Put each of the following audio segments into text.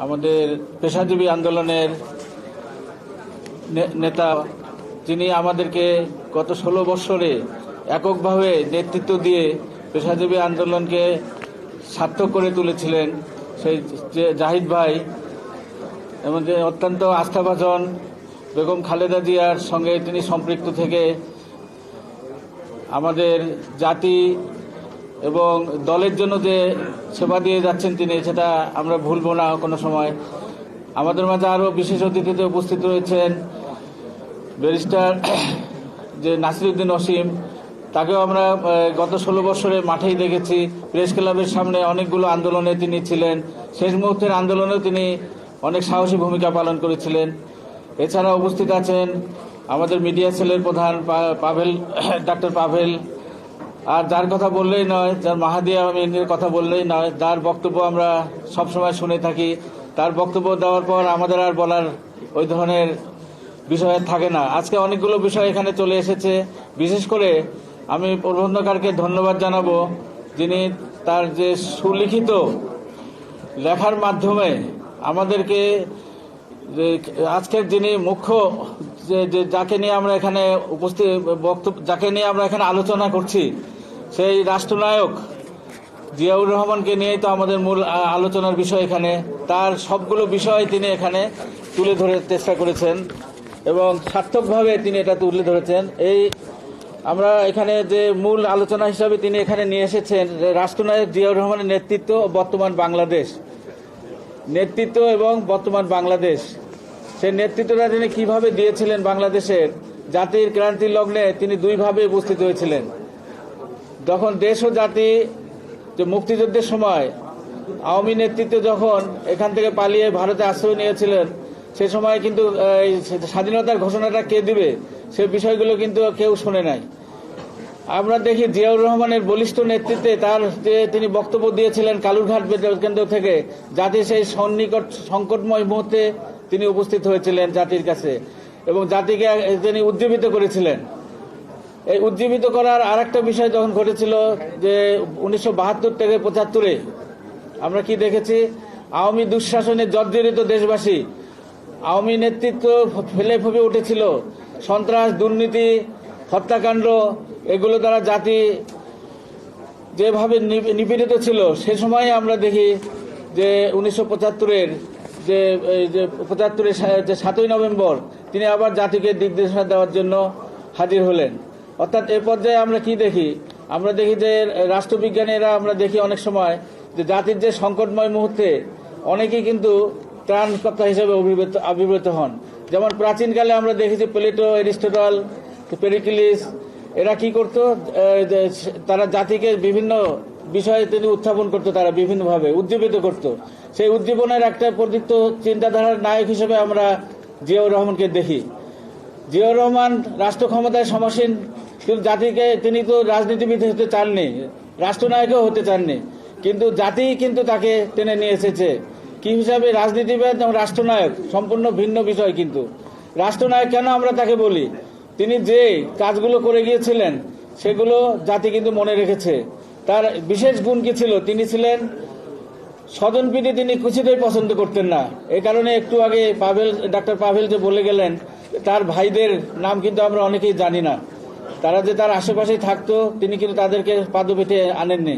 আমাদের পেশাজীবী আন্দোলনের নেতা, যিনি আমাদেরকে গত ষোলো বৎসরে এককভাবে নেতৃত্ব দিয়ে পেশাজীবী আন্দোলনকে সার্থক করে তুলেছিলেন, সেই যে জাহিদ ভাই এবং যে অত্যন্ত আস্থাভাজন বেগম খালেদা জিয়ার সঙ্গে তিনি সম্পৃক্ত থেকে আমাদের জাতি এবং দলের জন্য যে সেবা দিয়ে যাচ্ছেন তিনি, সেটা আমরা ভুলব না কোনো সময়। আমাদের মাঝে আরও বিশেষ অতিথিতে উপস্থিত রয়েছেন ব্যারিস্টার যে নাসিরুদ্দিন অসীম। তাকেও আমরা গত ষোলো বছরে মাঠেই দেখেছি। প্রেস ক্লাবের সামনে অনেকগুলো আন্দোলনে তিনি ছিলেন। শেষ মুহূর্তের আন্দোলনেও তিনি অনেক সাহসী ভূমিকা পালন করেছিলেন। এছাড়া উপস্থিত আছেন আমাদের মিডিয়া সেলের প্রধান পাভেল, ডাক্তার পাভেল আর যার কথা বললেই নয়, যার মাহাদিয়া আমিনের কথা বললেই নয়, যার বক্তব্য আমরা সবসময় শুনে থাকি, তার বক্তব্য দেওয়ার পর আমাদের আর বলার ওই ধরনের বিষয় থাকে না। আজকে অনেকগুলো বিষয় এখানে চলে এসেছে। বিশেষ করে আমি প্রবন্ধকারকে ধন্যবাদ জানাব, যিনি তার যে সুলিখিত লেখার মাধ্যমে আমাদেরকে আজকের যিনি মুখ্য যে যাকে নিয়ে আমরা এখানে উপস্থিত বক্তব্য যাকে নিয়ে আমরা এখানে আলোচনা করছি সেই রাষ্ট্রনায়ক জিয়াউর রহমানকে নিয়েই তো আমাদের মূল আলোচনার বিষয় এখানে। তার সবগুলো বিষয় তিনি এখানে তুলে ধরে চেষ্টা করেছেন এবং সার্থকভাবে তিনি এটা তুলে ধরেছেন। এই আমরা এখানে যে মূল আলোচনা হিসাবে তিনি এখানে নিয়ে এসেছেন রাষ্ট্রনায়ক জিয়াউর রহমানের নেতৃত্ব বর্তমান বাংলাদেশ। নেতৃত্ব এবং বর্তমান বাংলাদেশ। সেই নেতৃত্বটা তিনি কীভাবে দিয়েছিলেন বাংলাদেশের জাতির ক্রান্তির লগ্নে তিনি দুইভাবে উপস্থিত হয়েছিলেন। যখন দেশ ও জাতি যে মুক্তিযুদ্ধের সময় আওয়ামী নেতৃত্ব যখন এখান থেকে পালিয়ে ভারতে আশ্রয় নিয়েছিলেন, সে সময় কিন্তু স্বাধীনতার ঘোষণাটা কে দিবে সে বিষয়গুলো কিন্তু কেউ শুনে নাই। আমরা দেখি জিয়াউর রহমানের বলিষ্ঠ নেতৃত্বে তার যে তিনি বক্তব্য দিয়েছিলেন কালুরঘাট কেন্দ্র থেকে জাতির সেই সন্নিকট, সংকটময় মুহূর্তে তিনি উপস্থিত হয়েছিলেন জাতির কাছে এবং জাতিকে তিনি উজ্জীবিত করেছিলেন। এই উজ্জীবিত করার আরেকটা বিষয় যখন ঘটেছিল যে উনিশশো বাহাত্তর থেকে পঁচাত্তরে আমরা কি দেখেছি? আওয়ামী দুঃশাসনে জর্জরিত দেশবাসী, আওয়ামী নেতৃত্ব ফেলে ফুপে উঠেছিল। সন্ত্রাস, দুর্নীতি, হত্যাকাণ্ড, এগুলো দ্বারা জাতি যেভাবে নিপীড়িত ছিল, সে সময় আমরা দেখি যে উনিশশো পঁচাত্তরের যে, এই যে পঁচাত্তরের যে সাতই নভেম্বর, তিনি আবার জাতিকে দিগনির্দেশনা দেওয়ার জন্য হাজির হলেন। অর্থাৎ এ পর্যায়ে আমরা কি দেখি? আমরা দেখি যে রাষ্ট্রবিজ্ঞানীরা আমরা দেখি অনেক সময় যে জাতির যে সংকটময় মুহূর্তে অনেকেই কিন্তু ত্রাণকর্তা হিসেবে অভিভূত, আবির্ভূত হন। যেমন প্রাচীনকালে আমরা দেখেছি প্লেটো এরিস্টটল পেরিকিলিস, এরা কি করত? তারা জাতিকে বিভিন্ন বিষয়ে তিনি উত্থাপন করতো, তারা বিভিন্নভাবে উজ্জীবিত করত। সেই উজ্জীবনের একটা প্রদীপ্ত চিন্তাধারার নায়ক হিসেবে আমরা জিয়াউর রহমানকে দেখি। জিয়াউর রহমান রাষ্ট্র ক্ষমতায় সমাসীন কিন্তু জাতিকে তিনি তো রাজনীতিবিদ হতে চাননি, রাষ্ট্রনায়কও হতে চাননি। কিন্তু জাতি কিন্তু তাকে টেনে নিয়ে এসেছে। কি হিসাবে রাজনীতিবিদ এবং রাষ্ট্রনায়ক? সম্পূর্ণ ভিন্ন বিষয় কিন্তু। রাষ্ট্রনায়ক কেন আমরা তাকে বলি? তিনি যে কাজগুলো করে গিয়েছিলেন, সেগুলো জাতি কিন্তু মনে রেখেছে। তার বিশেষ গুণ কি ছিল? তিনি ছিলেন স্বজনপ্রীতি তিনি কিছুতেই পছন্দ করতেন না। এ কারণে একটু আগে পাভেল, ডাক্তার পাভেল যে বলে গেলেন, তার ভাইদের নাম কিন্তু আমরা অনেকেই জানি না। তারা যে তার আশেপাশেই থাকতো, তিনি কিন্তু তাদেরকে পাদপেটে আনেননি।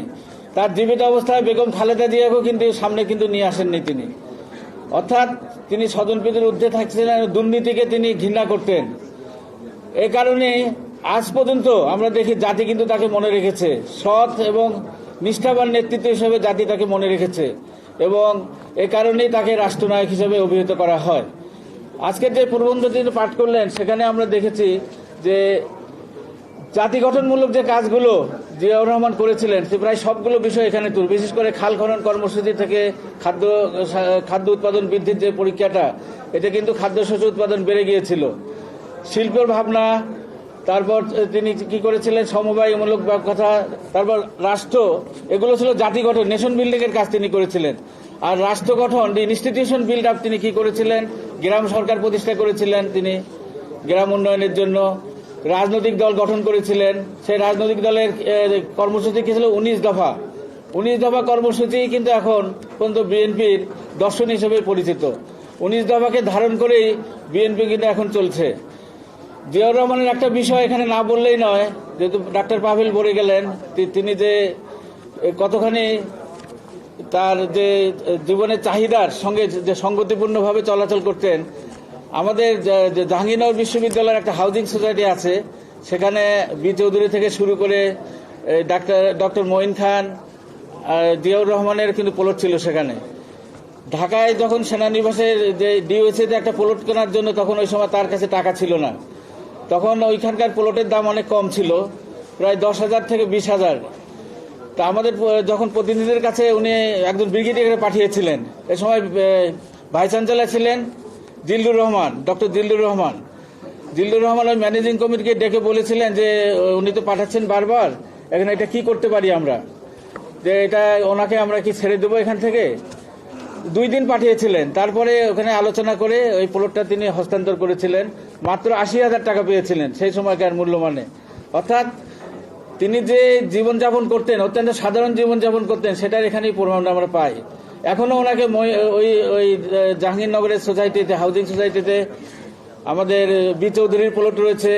তার জীবিত অবস্থায় বেগম খালেদা জিয়াকেও কিন্তু সামনে কিন্তু নিয়ে আসেননি তিনি। অর্থাৎ তিনি স্বজনপ্রীতির ঊর্ধ্বে থাকছিলেন, দুর্নীতিকে তিনি ঘৃণা করতেন। এ কারণে আজ পর্যন্ত আমরা দেখি জাতি কিন্তু তাকে মনে রেখেছে। সৎ এবং নিষ্ঠাবান নেতৃত্ব হিসেবে জাতি তাকে মনে রেখেছে এবং এ কারণেই তাকে রাষ্ট্রনায়ক হিসেবে অভিহিত করা হয়। আজকের যে প্রবন্ধ তিনি পাঠ করলেন, সেখানে আমরা দেখেছি যে জাতি গঠনমূলক যে কাজগুলো জিয়াউর রহমান করেছিলেন, সে প্রায় সবগুলো বিষয় এখানে তুল। বিশেষ করে খাল খনন কর্মসূচি থেকে খাদ্য খাদ্য উৎপাদন বৃদ্ধির যে পরীক্ষাটা এতে কিন্তু খাদ্যশস্য উৎপাদন বেড়ে গিয়েছিল। শিল্পের ভাবনা, তারপর তিনি কি করেছিলেন, সমবায়মূলক কথা, তারপর রাষ্ট্র, এগুলো ছিল জাতি গঠন নেশন বিল্ডিং এর কাজ তিনি করেছিলেন। আর রাষ্ট্র গঠন ইনস্টিটিউশন বিল্ড আপ তিনি কি করেছিলেন, গ্রাম সরকার প্রতিষ্ঠা করেছিলেন তিনি, গ্রাম উন্নয়নের জন্য। রাজনৈতিক দল গঠন করেছিলেন। সেই রাজনৈতিক দলের কর্মসূচি কি ছিল? উনিশ দফা। উনিশ দফা কর্মসূচি কিন্তু এখন পর্যন্ত বিএনপির দর্শন হিসেবে পরিচিত। উনিশ দফাকে ধারণ করেই বিএনপি কিন্তু এখন চলছে। জিয়াউর রহমানের একটা বিষয় এখানে না বললেই নয়, যেহেতু ডাক্তার পাভেল বলে গেলেন তিনি যে কতখানি তার যে জীবনের চাহিদার সঙ্গে যে সঙ্গতিপূর্ণভাবে চলাচল করতেন আমাদের জাহাঙ্গীরনগর বিশ্ববিদ্যালয়ের একটা হাউজিং সোসাইটি আছে, সেখানে বি চৌধুরী থেকে শুরু করে ডাক্তার, ডক্টর মঈন খান জিয়াউর রহমানের কিন্তু প্লট ছিল সেখানে। ঢাকায় যখন সেনানিবাসের যে ডিওএসিতে একটা প্লট কেনার জন্য তখন ওই সময় তার কাছে টাকা ছিল না। তখন ওইখানকার প্লটের দাম অনেক কম ছিল, প্রায় দশ হাজার থেকে বিশ হাজার। তা আমাদের যখন প্রতিনিধিদের কাছে উনি একজন ব্রিগেডিয়ারে পাঠিয়েছিলেন, এ সময় ভাইস ছিলেন জিল্লুর রহমান, ডক্টর জিল্লুর রহমান। জিল্লুর রহমান ওই ম্যানেজিং কমিটিকে ডেকে বলেছিলেন যে, উনি তো পাঠাচ্ছেন বারবার, এখানে এটা কি করতে পারি আমরা? যে এটা ওনাকে আমরা কি ছেড়ে দেবো এখান থেকে? দুই দিন পাঠিয়েছিলেন, তারপরে ওখানে আলোচনা করে ওই প্লটটা তিনি হস্তান্তর করেছিলেন, মাত্র আশি হাজার টাকা পেয়েছিলেন সেই সময়কার মূল্যমানে। অর্থাৎ তিনি যে জীবনযাপন করতেন, অত্যন্ত সাধারণ জীবনযাপন করতেন, সেটার এখানেই প্রমাণ আমরা পাই। এখনও ওনাকে ওই ওই জাহাঙ্গীরনগরের সোসাইটিতে হাউজিং সোসাইটিতে আমাদের বি চৌধুরীর প্লট রয়েছে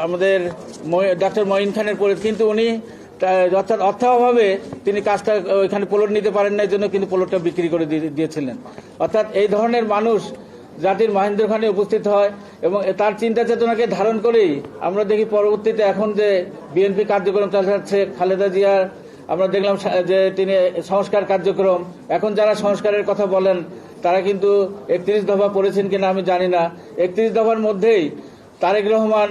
আমাদের ডাক্তার মঈন খানের প্লট কিন্তু উনি অর্থাৎ অর্থ অভাবে তিনি কাজটা ওইখানে প্লট নিতে পারেন না এই জন্য কিন্তু প্লটটা বিক্রি করে দিয়ে- দিয়েছিলেন। অর্থাৎ এই ধরনের মানুষ জাতির মহেন্দ্রখানে উপস্থিত হয় এবং তার চিন্তা চেতনাকে ধারণ করেই আমরা দেখি পরবর্তীতে এখন যে বিএনপি কার্যক্রম চালাচ্ছে, খালেদা জিয়ার আমরা দেখলাম যে তিনি সংস্কার কার্যক্রম। এখন যারা সংস্কারের কথা বলেন, তারা কিন্তু একত্রিশ দফা পড়েছেন কিনা আমি জানি না। একত্রিশ দফার মধ্যেই তারেক রহমান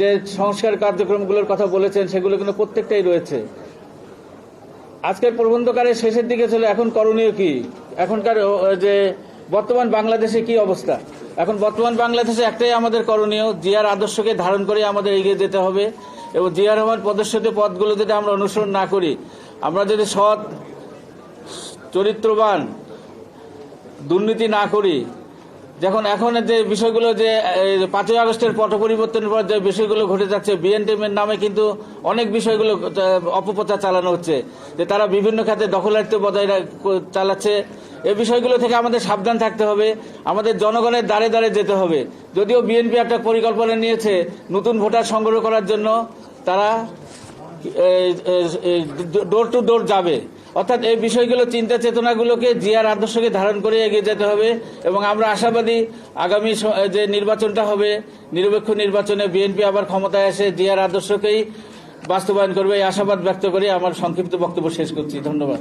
যে সংস্কার কার্যক্রমগুলোর কথা বলেছেন, সেগুলো কিন্তু প্রত্যেকটাই রয়েছে। আজকের প্রবন্ধকারের শেষের দিকে চলে, এখন করণীয় কি? এখনকার যে বর্তমান বাংলাদেশে কি অবস্থা? এখন বর্তমান বাংলাদেশে একটাই আমাদের করণীয়, জিয়ার আদর্শকে ধারণ করে আমাদের এগিয়ে যেতে হবে এবং জিয়া রহমান প্রদর্শিত পথগুলো যদি আমরা অনুসরণ না করি, আমরা যদি সৎ, চরিত্রবান দুর্নীতি না করি, যখন এখন যে বিষয়গুলো যে পাঁচই আগস্টের পট পরিবর্তনের পর যে বিষয়গুলো ঘটে যাচ্ছে বিএনটিএমের নামে কিন্তু অনেক বিষয়গুলো, অপপ্রচার চালানো হচ্ছে, যে তারা বিভিন্ন খাতে দখলারিত্ব বজায় চালাচ্ছে এই বিষয়গুলো থেকে আমাদের সাবধান থাকতে হবে। আমাদের জনগণের দ্বারে দ্বারে যেতে হবে। যদিও বিএনপি একটা পরিকল্পনা নিয়েছে নতুন ভোটার সংগ্রহ করার জন্য, তারা ডোর টু ডোর যাবে। অর্থাৎ এই বিষয়গুলো, চিন্তা চেতনাগুলোকে জিয়ার আদর্শকে ধারণ করে এগিয়ে যেতে হবে এবং আমরা আশাবাদী আগামী যে নির্বাচনটা হবে, নিরপেক্ষ নির্বাচনে বিএনপি আবার ক্ষমতায় এসে জিয়ার আদর্শকেই বাস্তবায়ন করবে। এই আশাবাদ ব্যক্ত করে আমার সংক্ষিপ্ত বক্তব্য শেষ করছি। ধন্যবাদ।